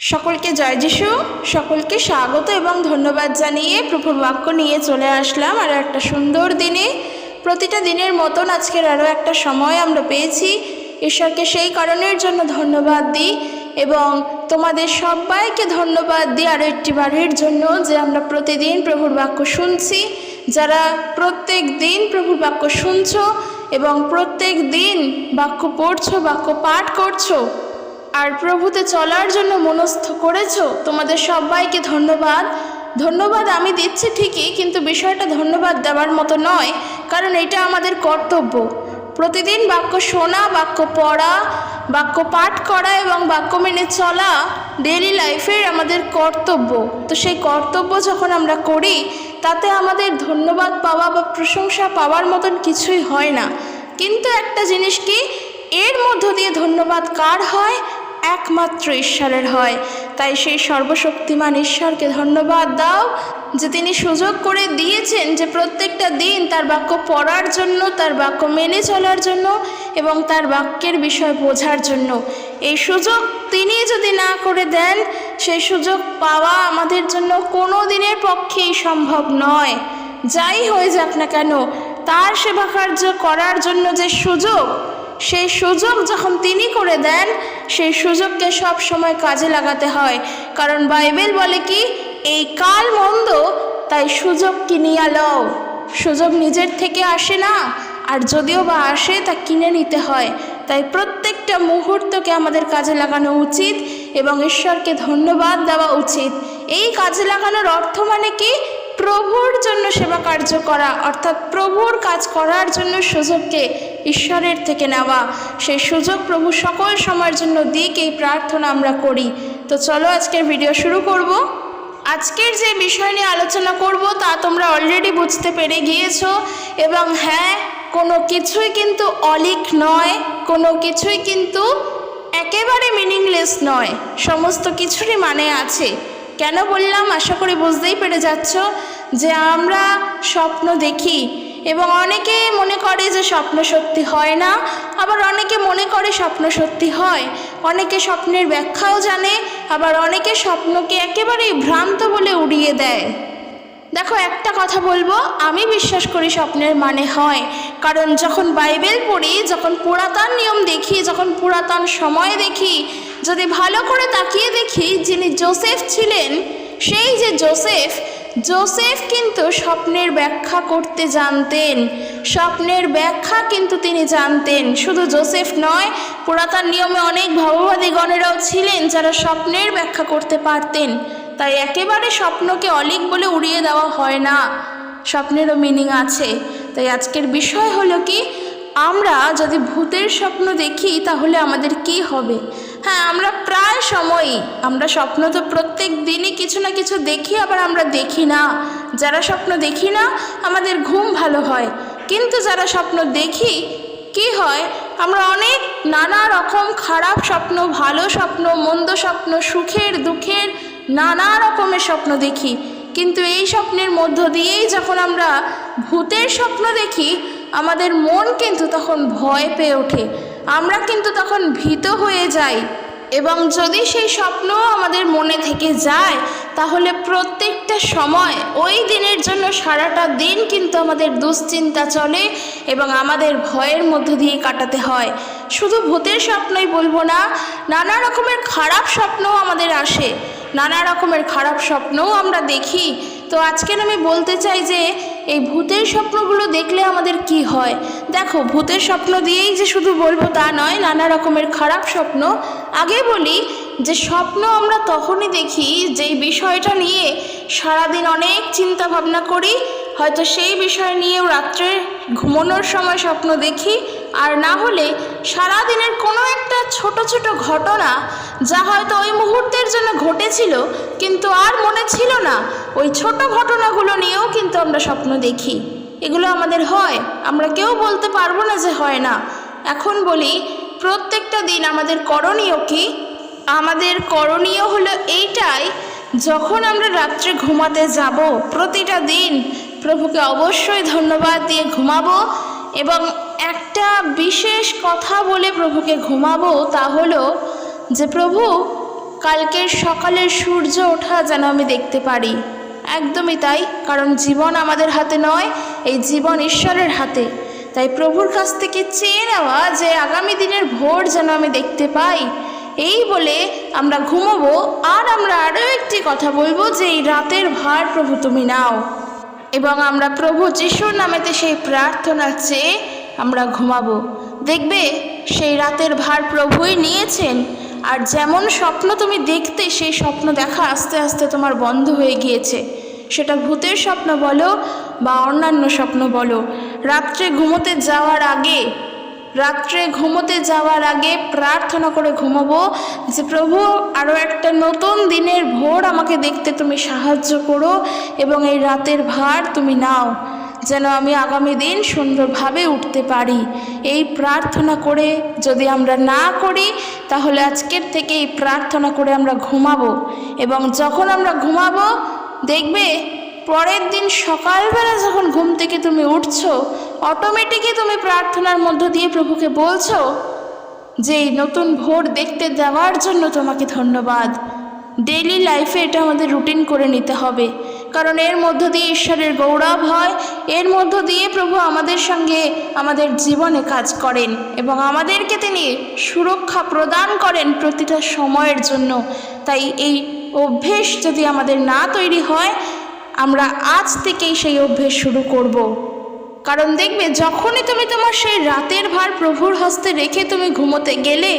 সকলকে জয় যিশু, সকলকে স্বাগত এবং ধন্যবাদ জানিয়ে প্রভুর বাক্য নিয়ে চলে আসলাম আর একটা সুন্দর দিনে। প্রতিটা দিনের মতন আজকের আরও একটা সময় আমরা পেয়েছি। ঈশ্বরকে সেই কারণের জন্য ধন্যবাদ দিই এবং তোমাদের সবাইকে ধন্যবাদ দিই আরও একটি বারের জন্য যে আমরা প্রতিদিন প্রভুর বাক্য শুনছি। যারা প্রত্যেক দিন প্রভুর বাক্য শুনছো এবং প্রত্যেক দিন বাক্য পড়ছো, বাক্য পাঠ করছ আর প্রভুতে চলার জন্য মনস্থ করেছ? তোমাদের সবাইকে ধন্যবাদ। ধন্যবাদ আমি দিচ্ছি ঠিকই, কিন্তু বিষয়টা ধন্যবাদ দেওয়ার মতো নয়, কারণ এটা আমাদের কর্তব্য। প্রতিদিন বাক্য শোনা, বাক্য পড়া, বাক্য পাঠ করা এবং বাক্য মেনে চলা ডেলি লাইফের আমাদের কর্তব্য। তো সেই কর্তব্য যখন আমরা করি, তাতে আমাদের ধন্যবাদ পাওয়া বা প্রশংসা পাওয়ার মতন কিছুই হয় না। কিন্তু একটা জিনিস কি, এর মধ্য দিয়ে ধন্যবাদ কার হয়? একমাত্র ঈশ্বরের হয়। তাই সেই সর্বশক্তিমান ঈশ্বরকে ধন্যবাদ দাও যে তিনি সুযোগ করে দিয়েছেন যে প্রত্যেকটা দিন তার বাক্য পড়ার জন্য, তার বাক্য মেনে চলার জন্য এবং তার বাক্যের বিষয় বোঝার জন্য। এই সুযোগ তিনি যদি না করে দেন, সেই সুযোগ পাওয়া আমাদের জন্য কোনো দিনের পক্ষেই সম্ভব নয়। যাই হয়ে যাক না কেন, তার সেবা কার্য করার জন্য যে সুযোগ সেই সুযোগ যখন তিনি করে দেন, সেই সুযোগকে সব সময় কাজে লাগাতে হয়। কারণ বাইবেল বলে কি, এই কাল মন্দ, তাই সুযোগ কিনিয়া লও সুযোগ নিজের থেকে আসে না, আর যদিও বা আসে, তা কিনে নিতে হয়। তাই প্রত্যেকটা মুহূর্তকে আমাদের কাজে লাগানো উচিত এবং ঈশ্বরকে ধন্যবাদ দেওয়া উচিত। এই কাজে লাগানোর অর্থ মানে কি প্রভুর জন্য সেবা কার্য করা, অর্থাৎ প্রভুর কাজ করার জন্য সুযোগকে ঈশ্বরের থেকে নেওয়া, সেই সুযোগ প্রভু সকল সময়ের জন্য দিক, এই প্রার্থনা আমরা করি। তো চলো আজকের ভিডিও শুরু করব। আজকের যে বিষয় নিয়ে আলোচনা করব, তা তোমরা অলরেডি বুঝতে পেরে গিয়েছো। এবং হ্যাঁ কোনো কিছুই কিন্তু অলিক নয়, কোনো কিছুই কিন্তু একেবারে মিনিংলেস নয়। সমস্ত কিছুরই মানে আছে। কেন বললাম? আশা করি বুঝতেই পেরে যাচ্ছ যে আমরা স্বপ্ন দেখি এবং অনেকে মনে করে যে স্বপ্ন সত্যি হয় না, আবার অনেকে মনে করে স্বপ্ন সত্যি হয়। অনেকে স্বপ্নের ব্যাখ্যাও জানে, আবার অনেকে স্বপ্নকে একেবারেই ভ্রান্ত বলে উড়িয়ে দেয়। দেখো, একটা কথা বলব, আমি বিশ্বাস করি স্বপ্নের মানে হয়। কারণ যখন বাইবেল পড়ি, যখন পুরাতন নিয়ম দেখি, যখন পুরাতন সময় দেখি, যদি ভালো করে তাকিয়ে দেখি, যিনি জোসেফ ছিলেন, সেই যে জোসেফ জোসেফ কিন্তু স্বপ্নের ব্যাখ্যা করতে জানতেন। স্বপ্নের ব্যাখ্যা কিন্তু তিনি জানতেন। শুধু জোসেফ নয়, পুরাতন নিয়মে অনেক ভগবাদীগণেরাও ছিলেন যারা স্বপ্নের ব্যাখ্যা করতে পারতেন। তাই একেবারে স্বপ্নকে অলিক বলে উড়িয়ে দেওয়া হয় না। স্বপ্নেরও মিনিং আছে। তাই আজকের বিষয় হলো কি, আমরা যদি ভূতের স্বপ্ন দেখি, তাহলে আমাদের কি হবে? হ্যাঁ আমরা প্রায় সময়ই, আমরা স্বপ্ন তো প্রত্যেক দিনই কিছু না কিছু দেখি, আবার আমরা দেখি না। যারা স্বপ্ন দেখি না, আমাদের ঘুম ভালো হয়। কিন্তু যারা স্বপ্ন দেখি, কি হয়, আমরা অনেক নানা রকম খারাপ স্বপ্ন, ভালো স্বপ্ন, মন্দ স্বপ্ন, সুখের, দুঃখের নানা রকমের স্বপ্ন দেখি। কিন্তু এই স্বপ্নের মধ্য দিয়েই যখন আমরা ভূতের স্বপ্ন দেখি, আমাদের মন কিন্তু তখন ভয় পেয়ে ওঠে। আমরা কিন্তু তখন ভীত হয়ে যাই। এবং যদি সেই স্বপ্ন আমাদের মনে থেকে যায়, তাহলে প্রত্যেকটা সময় ওই দিনের জন্য সারাটা দিন কিন্তু আমাদের দুশ্চিন্তা চলে এবং আমাদের ভয়ের মধ্য দিয়ে কাটাতে হয়। শুধু ভূতের স্বপ্নই বলব না, নানা রকমের খারাপ স্বপ্নও আমাদের আসে। নানা রকমের খারাপ স্বপ্নও আমরা দেখি। তো আজকের আমি বলতে চাই যে, এই ভূতের স্বপ্নগুলো দেখলে আমাদের কি হয়? দেখো, ভূতের স্বপ্ন দিয়েই যে শুধু বলব তা নয়, নানা রকমের খারাপ স্বপ্ন। আগে বলি যে, স্বপ্ন আমরা তখনই দেখি যেই বিষয়টা নিয়ে সারাদিন অনেক চিন্তা ভাবনা করি। হয়তো সেই বিষয় নিয়েও রাত্রে ঘুমানোর সময় স্বপ্ন দেখি আর না হলে সারাদিনের কোনো একটা ছোট ছোট ঘটনা যা হয়তো ওই মুহূর্তের জন্য ঘটেছিল, কিন্তু আর মনে ছিল না। ওই ছোট ঘটনাগুলো নিয়েও কিন্তু আমরা স্বপ্ন দেখি। এগুলো আমাদের হয়। আমরা কেউ বলতে পারব না যে হয় না। এখন বলি, প্রত্যেকটা দিন আমাদের করণীয় কি? আমাদের করণীয় হলো এইটাই, যখন আমরা রাত্রে ঘুমাতে যাব, প্রতিটা দিন প্রভুকে অবশ্যই ধন্যবাদ দিয়ে ঘুমাবো এবং একটা বিশেষ কথা বলে প্রভুকে ঘুমাবো তা হলো যে, প্রভু, কালকের সকালের সূর্য ওঠা যেন আমি দেখতে পারি। একদমই তাই, কারণ জীবন আমাদের হাতে নয়, এই জীবন ঈশ্বরের হাতে। তাই প্রভুর কাছ থেকে চেয়ে নেওয়া যে, আগামী দিনের ভোর যেন আমি দেখতে পাই। এই বলে আমরা ঘুমোবো, আর আমরা আরও একটি কথা বলব যে, এই রাতের ভার প্রভু তুমি নাও। এবং আমরা, প্রভু, যিশুর নামেতে সেই প্রার্থনা চেয়ে আমরা ঘুমাবো। দেখবে সেই রাতের ভার প্রভুই নিয়েছেন, আর যেমন স্বপ্ন তুমি দেখতে, সেই স্বপ্ন দেখা আস্তে আস্তে তোমার বন্ধ হয়ে গিয়েছে। সেটা ভূতের স্বপ্ন বলো বা অন্যান্য স্বপ্ন বলো। রাত্রে ঘুমোতে যাওয়ার আগে, রাত্রে ঘুমোতে যাওয়ার আগে প্রার্থনা করে ঘুমাবো যে, প্রভু আরও একটা নতুন দিনের ভোর আমাকে দেখতে তুমি সাহায্য করো এবং এই রাতের ভার তুমি নাও। যেন আমি আগামী দিন সুন্দরভাবে উঠতে পারি। এই প্রার্থনা করে যদি আমরা না করি, তাহলে আজকের থেকে এই প্রার্থনা করে আমরা ঘুমাবো এবং যখন আমরা ঘুমাবো, দেখবে পরের দিন সকালবেলা যখন ঘুম থেকে তুমি উঠছো অটোমেটিকই তুমি প্রার্থনার মধ্য দিয়ে প্রভুকে বলছো যে, এই নতুন ভোর দেখতে দেওয়ার জন্য তোমাকে ধন্যবাদ। ডেইলি লাইফে এটা আমাদের রুটিন করে নিতে হবে। কারণ এর মধ্য দিয়ে ঈশ্বরের গৌরব হয়, এর মধ্য দিয়ে প্রভু আমাদের সঙ্গে আমাদের জীবনে কাজ করেন এবং আমাদেরকে তিনি সুরক্ষা প্রদান করেন প্রতিটা সময়ের জন্য তাই এই অভ্যেস যদি আমাদের না তৈরি হয়, আমরা আজ থেকেই সেই অভ্যেস শুরু করব। কারণ দেখবে, যখনই তুমি তোমার সেই রাতের ভার প্রভুর হস্তে রেখে তুমি ঘুমোতে গেলে,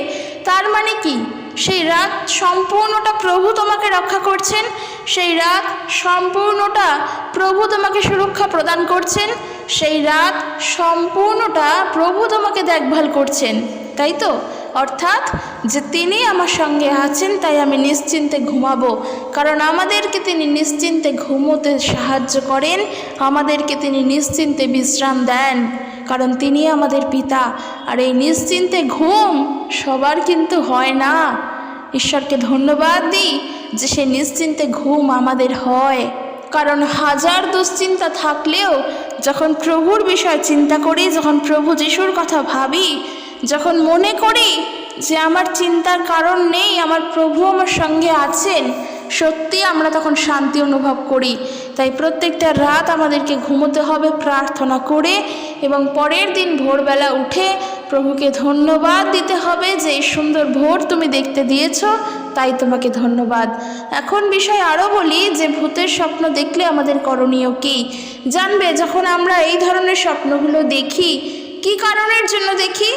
তার মানে কি সেই রাত সম্পূর্ণটা প্রভু তোমাকে রক্ষা করছেন, সেই রাত সম্পূর্ণটা প্রভু তোমাকে সুরক্ষা প্রদান করছেন, সেই রাত সম্পূর্ণটা প্রভু তোমাকে দেখভাল করছেন, তাই তো? অর্থাৎ যে তিনি আমার সঙ্গে আছেন, তাই আমি নিশ্চিন্তে ঘুমাবো। কারণ আমাদেরকে তিনি নিশ্চিন্তে ঘুমোতে সাহায্য করেন, আমাদেরকে তিনি নিশ্চিন্তে বিশ্রাম দেন। কারণ তিনি আমাদের পিতা। আর এই নিশ্চিন্তে ঘুম সবার কিন্তু হয় না। ঈশ্বরকে ধন্যবাদ দিই যে সে নিশ্চিন্তে ঘুম আমাদের হয়। কারণ হাজার দুশ্চিন্তা থাকলেও যখন প্রভুর বিষয় চিন্তা করি, যখন প্রভু যিশুর কথা ভাবি, যখন মনে করি যে আমার চিন্তার কারণ নেই, আমার প্রভু আমার সঙ্গে আছেন সত্যি আমরা তখন শান্তি অনুভব করি। তাই প্রত্যেকটা রাত আমাদেরকে ঘুমোতে হবে, প্রার্থনা করে এবং পরের দিন ভোরবেলা উঠে প্রভুকে ধন্যবাদ দিতে হবে যে এই সুন্দর ভোর তুমি দেখতে দিয়েছ, তাই তোমাকে ধন্যবাদ। এখন বিষয় আরও বলি যে ভূতের স্বপ্ন দেখলে আমাদের করণীয় কী? জানবে, যখন আমরা এই ধরনের স্বপ্নগুলো দেখি, কি কারণের জন্য দেখি?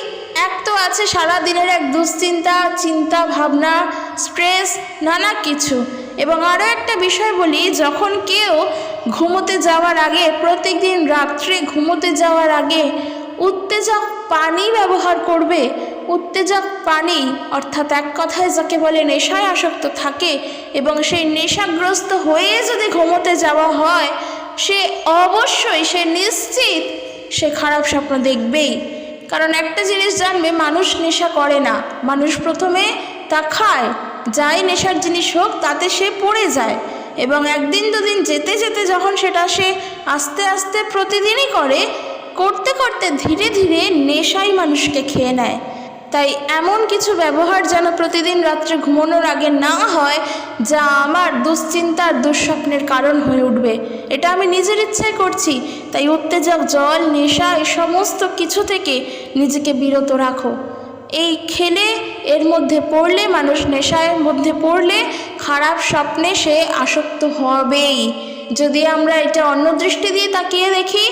এক তো আছে সারা দিনের এক দুশ্চিন্তা, চিন্তা, ভাবনা স্ট্রেস নানা কিছু। এবং আরও একটা বিষয় বলি, যখন কেউ ঘুমোতে যাওয়ার আগে, প্রত্যেকদিন রাত্রে ঘুমোতে যাওয়ার আগে উত্তেজক পানি ব্যবহার করবে। উত্তেজক পানি অর্থাৎ এক কথায় যাকে বলে নেশায় আসক্ত থাকে এবং সেই নেশাগ্রস্ত হয়ে যদি ঘুমোতে যাওয়া হয়, সে অবশ্যই, সে নিশ্চিত সে খারাপ স্বপ্ন দেখবেই। কারণ একটা জিনিস জানবে, মানুষ নেশা করে না। মানুষ প্রথমে তা খায়, যাই নেশার জিনিস হোক, তাতে সে পড়ে যায় এবং একদিন দুদিন যেতে যেতে যখন সেটা সে আস্তে আস্তে প্রতিদিনই করে করতে করতে ধীরে ধীরে নেশাই মানুষকে খেয়ে নেয়। তাই এমন কিছু ব্যবহার যেন প্রতিদিন রাত্রে ঘুমানোর আগে না হয়, যা আমার দুশ্চিন্তার, দুঃস্বপ্নের কারণ হয়ে উঠবে। এটা আমি নিজের ইচ্ছায় করছি, তাই উত্তেজক, জল, নেশা, এই সমস্ত কিছু থেকে নিজেকে বিরত রাখো। এই খেলে এর মধ্যে পড়লে মানুষ নেশার মধ্যে পড়লে খারাপ স্বপ্নে সে আসক্ত হবেই। যদি আমরা এটা অন্য দৃষ্টি দিয়ে তাকিয়ে দেখি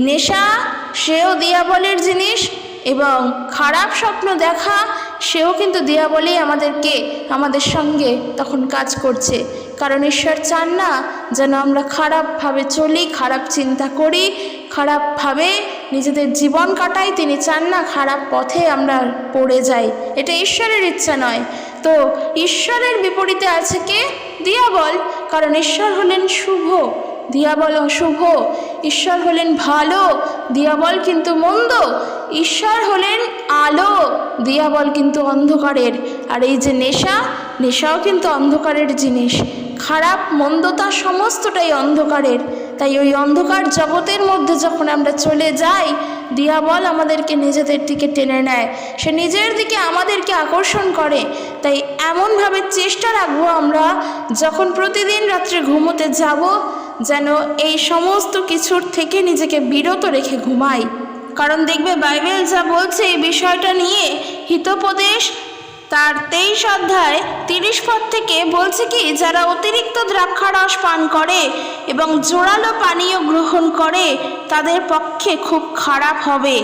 নেশা, সেও দিয়াবলের জিনিস এবং খারাপ স্বপ্ন দেখা, সেও কিন্তু দিয়া বলেই আমাদেরকে, আমাদের সঙ্গে তখন কাজ করছে। কারণ ঈশ্বর চান না যেন আমরা খারাপভাবে চলি, খারাপ চিন্তা করি, খারাপভাবে নিজেদের জীবন কাটাই। তিনি চান না খারাপ পথে আমরা পড়ে যাই। এটা ঈশ্বরের ইচ্ছা নয়। তো ঈশ্বরের বিপরীতে আছে কে? দিয়াবল। কারণ ঈশ্বর হলেন শুভ। দিয়াবল অশুভ। ঈশ্বর হলেন ভালো দিয়াবল কিন্তু মন্দ। ঈশ্বর হলেন আলো দিয়াবল কিন্তু অন্ধকারের। আর এই যে নেশা, নেশাও কিন্তু অন্ধকারের জিনিস। খারাপ মন্দতা সমস্তটাই অন্ধকারের। তাই ওই অন্ধকার জগতের মধ্যে যখন আমরা চলে যাই দিয়াবল আমাদেরকে নিজেদের দিকে টেনে নেয়। সে নিজের দিকে আমাদেরকে আকর্ষণ করে। তাই এমনভাবে চেষ্টা রাখব আমরা, যখন প্রতিদিন রাত্রে ঘুমোতে যাব যেন এই সমস্ত কিছুর থেকে নিজেকে বিরত রেখে ঘুমাই। কারণ দেখবে বাইবেল যা বলছে এই বিষয়টা নিয়ে হিতোপদেশ তার তেইশ অধ্যায় তিরিশ পদ থেকে বলছে কি, যারা অতিরিক্ত দ্রাক্ষারস পান করে এবং জোরালো পানীয় গ্রহণ করে, তাদের পক্ষে খুব খারাপ হবে।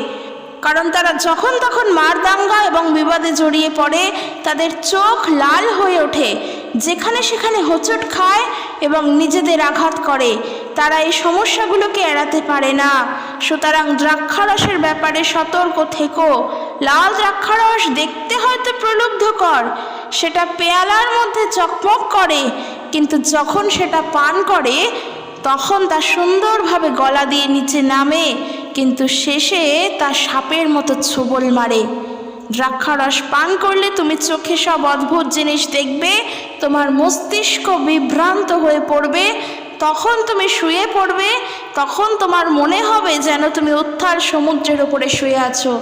কারণ তারা যখন তখন মারদাঙ্গা এবং বিবাদে জড়িয়ে পড়ে, তাদের চোখ লাল হয়ে ওঠে। যেখানে সেখানে হোঁচট খায় এবং নিজেদের আঘাত করে, তারা এই সমস্যাগুলোকে এড়াতে পারে না। সুতরাং দ্রাক্ষারসের ব্যাপারে সতর্ক থেকো। লাল দ্রাক্ষারস দেখতে হয়তো প্রলুব্ধকর, সেটা পেয়ালার মধ্যে চকমক করে, কিন্তু যখন সেটা পান করে, তখন তা সুন্দরভাবে গলা দিয়ে নিচে নামে, কিন্তু শেষে তা সাপের মতো ছোবল মারে। দ্রাক্ষারস পান করলে তুমি চোখে সব অদ্ভুত জিনিস দেখবে, তোমার মস্তিষ্ক বিভ্রান্ত হয়ে পড়বে, তখন তুমি শুয়ে পড়বে, তখন তোমার মনে হবে যেন তুমি উত্থাল সমুদ্রের উপরে শুয়ে আছো।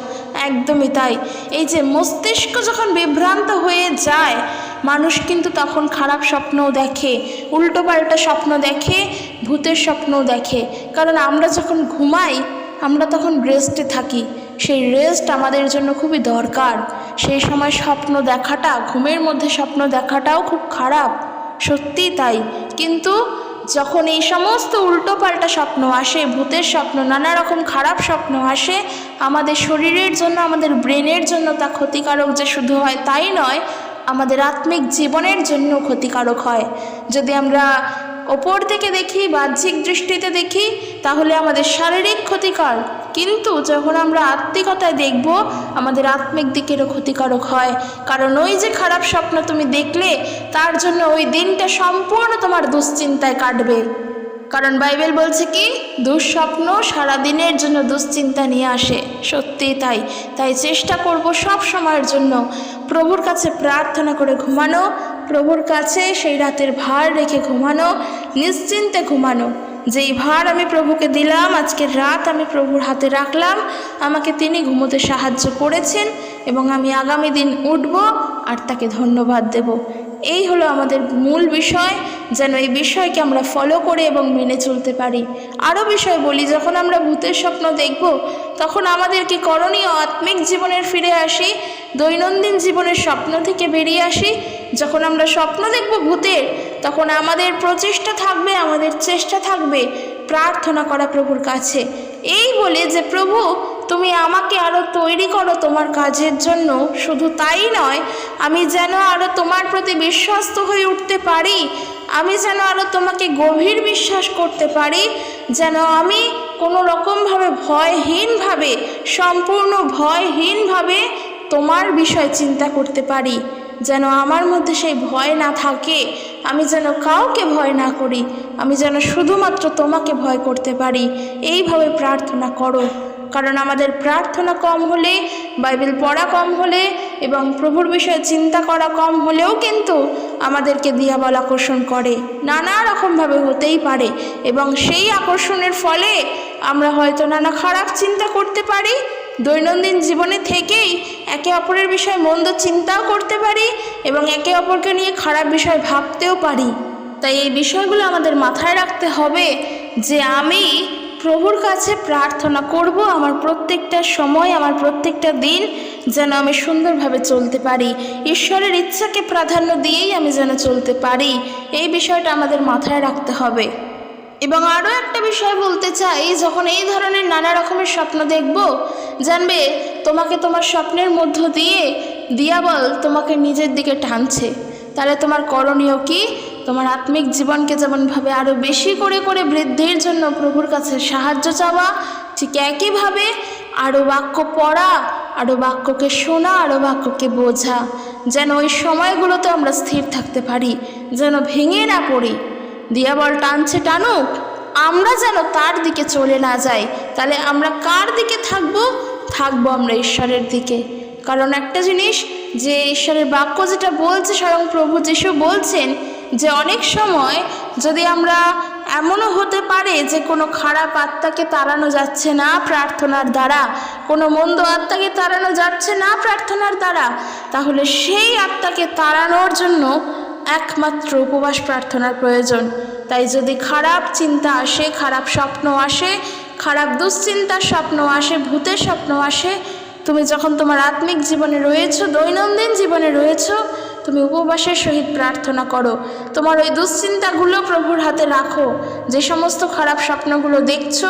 একদমই তাই। এই যে মস্তিষ্ক যখন বিভ্রান্ত হয়ে যায়, মানুষ কিন্তু তখন খারাপ স্বপ্নও দেখে উল্টোপাল্টা স্বপ্ন দেখে, ভূতের স্বপ্নও দেখে। কারণ আমরা যখন ঘুমাই, আমরা তখন রেস্টে থাকি। সেই রেস্ট আমাদের জন্য খুবই দরকার। সেই সময় স্বপ্ন দেখাটা, ঘুমের মধ্যে স্বপ্ন দেখাটাও খুব খারাপ। সত্যিই তাই। কিন্তু যখন এই সমস্ত উল্টোপাল্টা স্বপ্ন আসে, ভূতের স্বপ্ন, নানা রকম খারাপ স্বপ্ন আসে, আমাদের শরীরের জন্য, আমাদের ব্রেনের জন্য তা ক্ষতিকারক যে শুধু হয় তাই নয়, আমাদের আত্মিক জীবনের জন্য ক্ষতিকারক হয়। যদি আমরা ওপর থেকে দেখি, বাহ্যিক দৃষ্টিতে দেখি, তাহলে আমাদের শারীরিক ক্ষতিকর। কিন্তু যখন আমরা আত্মিকতায় দেখব, আমাদের আত্মিক দিকেরও ক্ষতিকারক হয়। কারণ ওই যে খারাপ স্বপ্ন তুমি দেখলে, তার জন্য ওই দিনটা সম্পূর্ণ তোমার দুশ্চিন্তায় কাটবে। কারণ বাইবেল বলছে কি? দুঃস্বপ্ন সারা দিনের জন্য দুশ্চিন্তা নিয়ে আসে। সত্যিই তাই। তাই চেষ্টা করব সব সময়ের জন্য। প্রভুর কাছে প্রার্থনা করে ঘুমানো, প্রভুর কাছে সেই রাতের ভার রেখে ঘুমানো, নিশ্চিন্তে ঘুমানো। যেই ভার আমি প্রভুকে দিলাম, আজকের রাত আমি প্রভুর হাতে রাখলাম। আমাকে তিনি ঘুমোতে সাহায্য করেছেন এবং আমি আগামী দিন উঠব আর তাকে ধন্যবাদ দেব। এই হলো আমাদের মূল বিষয়, যেন এই বিষয়কে আমরা ফলো করে এবং মেনে চলতে পারি। আরও বিষয় বলি, যখন আমরা ভূতের স্বপ্ন দেখব, তখন আমাদের কি করণীয় আত্মিক জীবনের ফিরে আসি, দৈনন্দিন জীবনের স্বপ্ন থেকে বেরিয়ে আসি। যখন আমরা স্বপ্ন দেখব ভূতের, তখন আমাদের প্রচেষ্টা থাকবে, আমাদের চেষ্টা থাকবে, প্রার্থনা করা প্রভুর কাছে। এই বলে যে প্রভু তুমি আমাকে আরও তৈরি করো তোমার কাজের জন্য। শুধু তাই নয়, আমি যেন আরও তোমার প্রতি বিশ্বস্ত হয়ে উঠতে পারি। আমি যেন আরও তোমাকে গভীর বিশ্বাস করতে পারি। যেন আমি কোনো রকমভাবে ভয়হীনভাবে, সম্পূর্ণ ভয়হীনভাবে তোমার বিষয় চিন্তা করতে পারি। যেন আমার মধ্যে সেই ভয় না থাকে। আমি যেন কাউকে ভয় না করি। আমি যেন শুধুমাত্র তোমাকে ভয় করতে পারি। এইভাবে প্রার্থনা করো। কারণ আমাদের প্রার্থনা কম হলে, বাইবেল পড়া কম হলে এবং প্রভুর বিষয়ে চিন্তা করা কম হলেও কিন্তু আমাদেরকে দিয়াবল আকর্ষণ করে। নানা রকমভাবে হতেই পারে এবং সেই আকর্ষণের ফলে আমরা হয়তো নানা খারাপ চিন্তা করতে পারি, দৈনন্দিন জীবনে থেকেই একে অপরের বিষয়ে মন্দ চিন্তাও করতে পারি এবং একে অপরকে নিয়ে খারাপ বিষয় ভাবতেও পারি। তাই এই বিষয়গুলো আমাদের মাথায় রাখতে হবে যে আমি প্রভুর কাছে প্রার্থনা করব, আমার প্রত্যেকটা সময়, আমার প্রত্যেকটা দিন যেন আমি সুন্দরভাবে চলতে পারি। ঈশ্বরের ইচ্ছাকে প্রাধান্য দিয়েই আমি যেন চলতে পারি। এই বিষয়টা আমাদের মাথায় রাখতে হবে। এবং আরও একটা বিষয় বলতে চাই, যখন এই ধরনের নানা রকমের স্বপ্ন দেখব, জানবে তোমাকে তোমার স্বপ্নের মধ্য দিয়ে দিয়াবল তোমাকে নিজের দিকে টানছে। তাহলে তোমার করণীয় কি? তোমার আত্মিক জীবনকে যেমনভাবে আরও বেশি করে করে বৃদ্ধির জন্য প্রভুর কাছে সাহায্য চাওয়া, ঠিক একইভাবে আরও বাক্য পড়া আরও বাক্যকে শোনা আরও বাক্যকে বোঝা, যেন ওই সময়গুলোতে আমরা স্থির থাকতে পারি, যেন ভেঙে না পড়ি। দিয়াবল টানছে টানুক, আমরা যেন তার দিকে চলে না যাই, তাহলে আমরা কার দিকে থাকব? থাকব আমরা ঈশ্বরের দিকে। কারণ একটা জিনিস, যে ঈশ্বরের বাক্য যেটা বলছে স্বয়ং প্রভু যিশু বলছেন যে অনেক সময় যদি আমরা এমনও হতে পারে যে কোনো খারাপ আত্মাকে তাড়ানো যাচ্ছে না প্রার্থনার দ্বারা, কোনো মন্দ আত্মাকে তাড়ানো যাচ্ছে না প্রার্থনার দ্বারা, তাহলে সেই আত্মাকে তাড়ানোর জন্য একমাত্র উপবাস প্রার্থনার প্রয়োজন। তাই যদি খারাপ চিন্তা আসে, খারাপ স্বপ্ন আসে, খারাপ দুশ্চিন্তার স্বপ্ন আসে, ভূতের স্বপ্ন আসে, তুমি যখন তোমার আত্মিক জীবনে রয়েছো, দৈনন্দিন জীবনে রয়েছো তুমি উপবাসের সহিত প্রার্থনা করো। তোমার ওই দুশ্চিন্তাগুলো প্রভুর হাতে রাখো। যে সমস্ত খারাপ স্বপ্নগুলো দেখছ,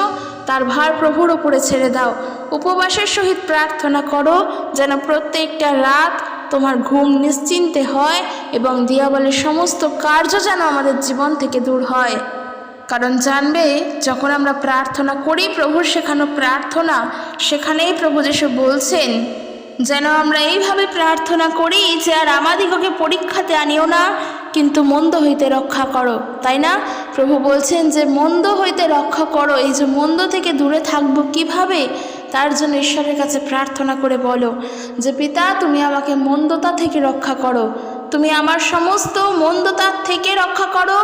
তার ভার প্রভুর উপরে ছেড়ে দাও। উপবাসের সহিত প্রার্থনা করো যেন প্রত্যেকটা রাত তোমার ঘুম নিশ্চিন্তে হয় এবং দিয়াবলের সমস্ত কার্য যেন আমাদের জীবন থেকে দূর হয়। কারণ জানবে, যখন আমরা প্রার্থনা করি প্রভুর শেখানো প্রার্থনা, সেখানেই প্রভু যিশু বলছেন যেন আমরা এইভাবে প্রার্থনা করি যে আর আমাদিগকে পরীক্ষাতে আনিও না, কিন্তু মন্দ হইতে রক্ষা করো, তাই না? প্রভু বলছেন যে মন্দ হইতে রক্ষা করো, এই যে মন্দ থেকে দূরে থাকব কীভাবে? তার জন্য ঈশ্বরের কাছে প্রার্থনা করে বলো যে, পিতা, তুমি আমাকে মন্দতা থেকে রক্ষা করো। তুমি আমার সমস্ত মন্দতা থেকে রক্ষা করো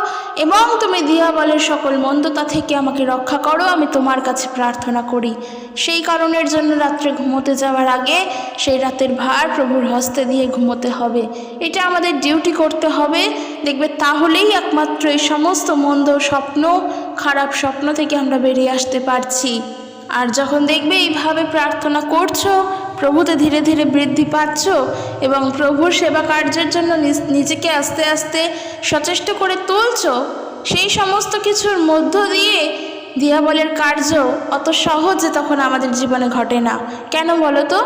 এবং তুমি দিয়াবলের সকল মন্দতা থেকে আমাকে রক্ষা করো, আমি তোমার কাছে প্রার্থনা করি। সেই কারণের জন্য রাত্রে ঘুমোতে যাওয়ার আগে সেই রাতের ভার প্রভুর হস্তে দিয়ে ঘুমোতে হবে। এটা আমাদের ডিউটি করতে হবে। দেখবে তাহলেই একমাত্র এই সমস্ত মন্দ স্বপ্ন, খারাপ স্বপ্ন থেকে আমরা বেরিয়ে আসতে পারছি। আর যখন দেখবে এইভাবে প্রার্থনা করছ প্রভুতে ধীরে ধীরে বৃদ্ধি পাচ্ছ এবং প্রভুর সেবা কার্যের জন্য নিজ- নিজেকে আস্তে আস্তে সচেষ্ট করে তুলছ, সেই সমস্ত কিছুর মধ্য দিয়ে দিয়াবলের কার্য অত সহজে তখন আমাদের জীবনে ঘটে না। কেন বলো তো?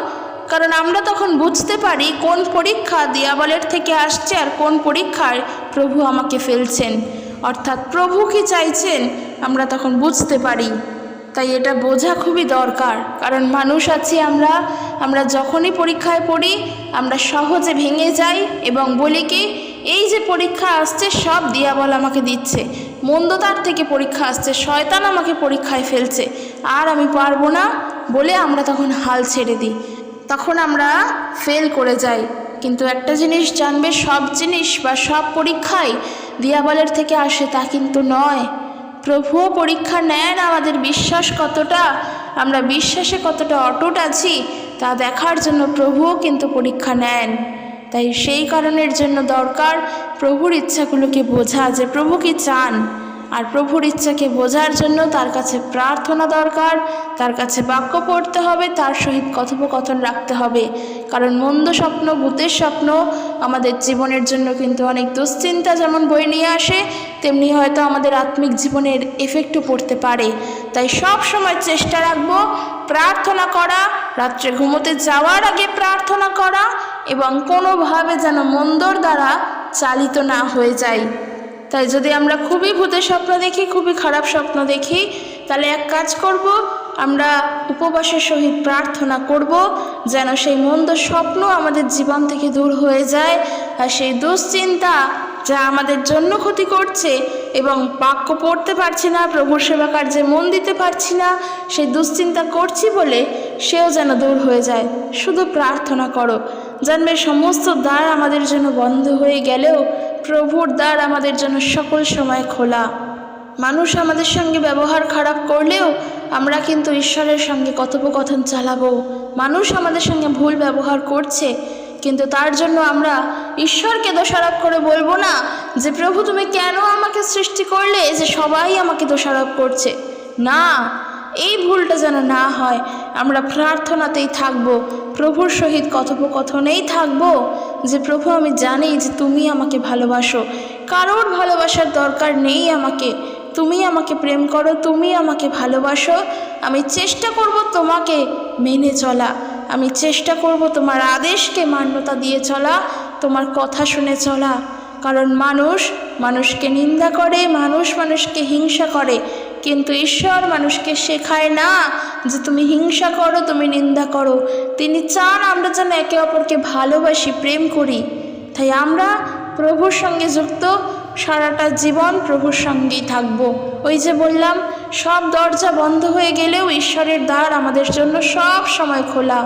কারণ আমরা তখন বুঝতে পারি কোন পরীক্ষা দিয়াবলের থেকে আসছে আর কোন পরীক্ষায় প্রভু আমাকে ফেলছেন। অর্থাৎ প্রভু কি চাইছেন আমরা তখন বুঝতে পারি। তাই এটা বোঝা খুবই দরকার। কারণ মানুষ আছি আমরা আমরা যখনই পরীক্ষায় পড়ি, আমরা সহজে ভেঙে যাই এবং বলি কি, এই যে পরীক্ষা আসছে সব দিয়াবল আমাকে দিচ্ছে। মন্দতার থেকে পরীক্ষা আসছে, শয়তান আমাকে পরীক্ষায় ফেলছে। আর আমি পারব না বলে আমরা তখন হাল ছেড়ে দিই। তখন আমরা ফেল করে যাই। কিন্তু একটা জিনিস জানবে, সব জিনিস বা সব পরীক্ষাই দিয়াবলের থেকে আসে তা কিন্তু নয়। প্রভুও পরীক্ষা নেন আমাদের বিশ্বাস কতটা, আমরা বিশ্বাসে কতটা অটুট আছি, তা দেখার জন্য প্রভুও কিন্তু পরীক্ষা নেন। তাই সেই কারণের জন্য দরকার প্রভুর ইচ্ছাগুলোকে বোঝা যে প্রভু কি চান। আর প্রভুর ইচ্ছাকে বোঝার জন্য তার কাছে প্রার্থনা দরকার, তার কাছে বাক্য পড়তে হবে, তার সহিত কথোপকথন রাখতে হবে। কারণ মন্দ স্বপ্ন, ভূতের স্বপ্ন আমাদের জীবনের জন্য কিন্তু অনেক দুশ্চিন্তা যেমন বই নিয়ে আসে, তেমনি হয়তো আমাদের আত্মিক জীবনের এফেক্টও পড়তে পারে। তাই সব সময় চেষ্টা রাখব প্রার্থনা করা, রাত্রে ঘুমোতে যাওয়ার আগে প্রার্থনা করা এবং কোনোভাবে যেন মন্দর দ্বারা চালিত না হয়ে যায় তাই যদি আমরা খুবই ভূতের স্বপ্ন দেখি, খুবই খারাপ স্বপ্ন দেখি, তাহলে এক কাজ করব, আমরা উপবাসের সহিত প্রার্থনা করব যেন সেই মন্দ স্বপ্ন আমাদের জীবন থেকে দূর হয়ে যায় আর সেই দুশ্চিন্তা যা আমাদের জন্য ক্ষতি করছে এবং বাক্য পড়তে পারছি না, প্রভুর সেবা কার্যে মন দিতে পারছি না, সেই দুশ্চিন্তা করছি বলে সেও যেন দূর হয়ে যায়। শুধু প্রার্থনা করো। জানবে সমস্ত দ্বার আমাদের জন্য বন্ধ হয়ে গেলেও প্রভুর দ্বার আমাদের জন্য সকল সময় খোলা। মানুষ আমাদের সঙ্গে ব্যবহার খারাপ করলেও আমরা কিন্তু ঈশ্বরের সঙ্গে কথোপকথন চালাবো। মানুষ আমাদের সঙ্গে ভুল ব্যবহার করছে, কিন্তু তার জন্য আমরা ঈশ্বরকে দোষারোপ করে বলব না যে, প্রভু, তুমি কেন আমাকে সৃষ্টি করলে যে সবাই আমাকে দোষারোপ করছে? না এই ভুলটা যেন না হয়, আমরা প্রার্থনাতেই থাকব, প্রভুর সহিত কথোপকথনেই থাকব যে, প্রভু, আমি জানি যে তুমি আমাকে ভালোবাসো, কারোর ভালোবাসার দরকার নেই আমাকে, তুমি আমাকে প্রেম করো, তুমি আমাকে ভালোবাসো, আমি চেষ্টা করব তোমাকে মেনে চলা, আমি চেষ্টা করব তোমার আদেশকে মান্যতা দিয়ে চলা, তোমার কথা শুনে চলা, কারণ মানুষ মানুষকে নিন্দা করে, মানুষ মানুষকে হিংসা করে কিন্তু ঈশ্বর মানুষকে শেখায় না যে তুমি হিংসা করো, তুমি নিন্দা করো। তিনি চান আমরা যেন একে অপরকে ভালোবাসি, প্রেম করি। তাই আমরা প্রভুর সঙ্গে যুক্ত, সারাটা জীবন প্রভুর সঙ্গেই থাকব। ওই যে বললাম, সব দরজা বন্ধ হয়ে গেলেও ঈশ্বরের দ্বার আমাদের জন্য সব সময় খোলা।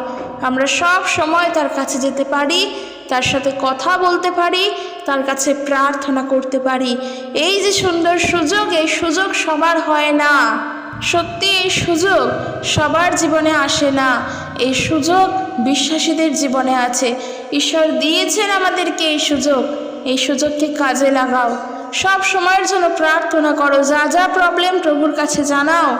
আমরা সব সময় তার কাছে যেতে পারি, তার সাথে কথা বলতে পারি তার কাছে প্রার্থনা করতে পারি। এই যে সুন্দর সুযোগ, এই সুযোগ সবার হয় না। সত্যি এই সুযোগ সবার জীবনে আসে না। এই সুযোগ বিশ্বাসীদের জীবনে আছে। ঈশ্বর দিয়েছেন আমাদেরকে এই সুযোগ। এই সুযোগকে কাজে লাগাও। সব সময়ের জন্য প্রার্থনা করো। যা যা প্রবলেম প্রভুর কাছে জানাও।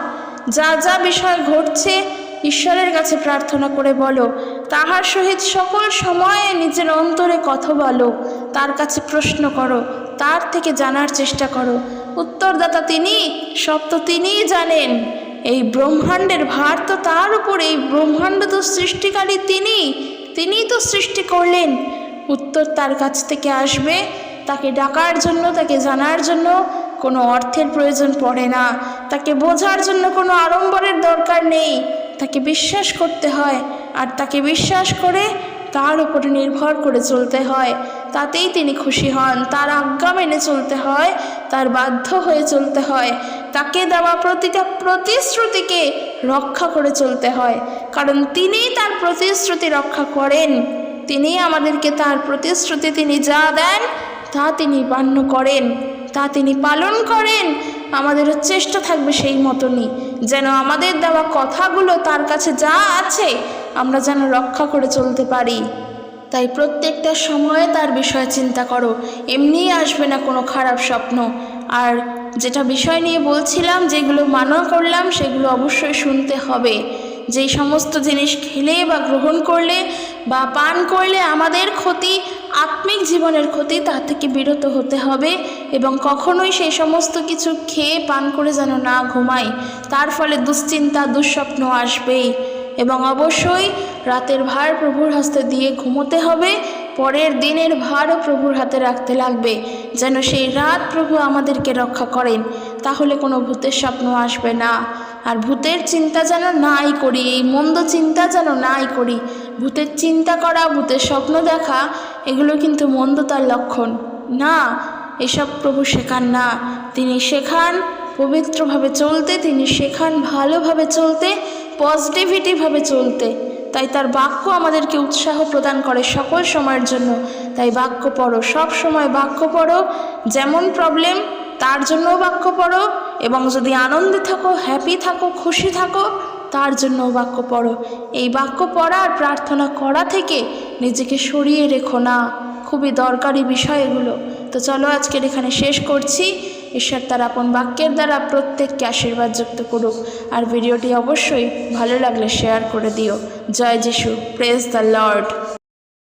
যা যা বিষয় ঘটছে ঈশ্বরের কাছে প্রার্থনা করে বলো, তাহার সহিত সকল সময়ে নিজের অন্তরে কথা বলো, তার কাছে প্রশ্ন করো, তার থেকে জানার চেষ্টা করো। উত্তরদাতা তিনি, সব তো তিনিই জানেন। এই ব্রহ্মাণ্ডের ভার তো তার উপর, এই ব্রহ্মাণ্ড তো সৃষ্টিকারী তিনি, তিনিই তো সৃষ্টি করলেন। উত্তর তার কাছ থেকে আসবে, তাকে ডাকার জন্য, তাকে জানার জন্য কোনো অর্থের প্রয়োজন পড়ে না, তাকে বোঝার জন্য কোনো আড়ম্বরের দরকার নেই। তাকে বিশ্বাস করতে হয় আর তাকে বিশ্বাস করে তার উপরে নির্ভর করে চলতে হয়। তাতেই তিনি খুশি হন। তার আজ্ঞা মেনে চলতে হয়, তার বাধ্য হয়ে চলতে হয়। তাকে দেওয়া প্রতিটা প্রতিশ্রুতিকে রক্ষা করে চলতে হয়। কারণ তিনিই তার প্রতিশ্রুতি রক্ষা করেন। তিনি আমাদেরকে তার প্রতিশ্রুতি তিনি যা দেন, তা তিনি বান্য করেন। তা তিনি পালন করেন। আমাদেরও চেষ্টা থাকবে সেই মতনই। যেন আমাদের দেওয়া কথাগুলো তার কাছে যা আছে, আমরা যেন রক্ষা করে চলতে পারি। তাই প্রত্যেকটা সময়ে তার বিষয়ে চিন্তা করো। এমনিই আসবে না কোনো খারাপ স্বপ্ন। আর যেটা বিষয় নিয়ে বলছিলাম, যেগুলো মানা করলাম, সেগুলো অবশ্যই শুনতে হবে। যেই সমস্ত জিনিস খেলে বা গ্রহণ করলে বা পান করলে আমাদের ক্ষতি আত্মিক জীবনের ক্ষতি তা থেকে বিরত হতে হবে এবং কখনোই সেই সমস্ত কিছু খেয়ে পান করে যেন না ঘুমাই তার ফলে দুশ্চিন্তা, দুঃস্বপ্ন আসবেই এবং অবশ্যই রাতের ভার প্রভুর হস্তে দিয়ে ঘুমোতে হবে। পরের দিনের ভারও প্রভুর হাতে রাখতে লাগবে। যেন সেই রাত প্রভু আমাদেরকে রক্ষা করেন, তাহলে কোনো ভূতের স্বপ্ন আসবে না। আর ভূতের চিন্তা যেন নাই করি, এই মন্দ চিন্তা যেন নাই করি ভূতের চিন্তা করা, ভূতের স্বপ্ন দেখা, এগুলো কিন্তু মন্দতার লক্ষণ। না, এসব প্রভু শেখান না। তিনি শেখান পবিত্রভাবে চলতে, তিনি শেখান ভালোভাবে চলতে পজিটিভিটিভাবে চলতে। তাই তার বাক্য আমাদেরকে উৎসাহ প্রদান করে সকল সময়ের জন্য। তাই বাক্য পড়ো, সব সময় বাক্য পড়ো। যেমন প্রবলেম তার জন্যও বাক্য পড়ো। এবং যদি আনন্দে থাকো হ্যাপি থাকো, খুশি থাকো তার জন্য বাক্য পড়ো। এই বাক্য পড়া আর প্রার্থনা করা থেকে নিজেকে সরিয়ে রেখো না। খুবই দরকারি বিষয় এগুলো। তো চলো আজকের এখানে শেষ করছি। ঈশ্বর তার আপন বাক্যের দ্বারা প্রত্যেককে আশীর্বাদ যুক্ত করুক। আর ভিডিওটি অবশ্যই ভালো লাগলে শেয়ার করে দিও। জয় যিশু। Press the Lord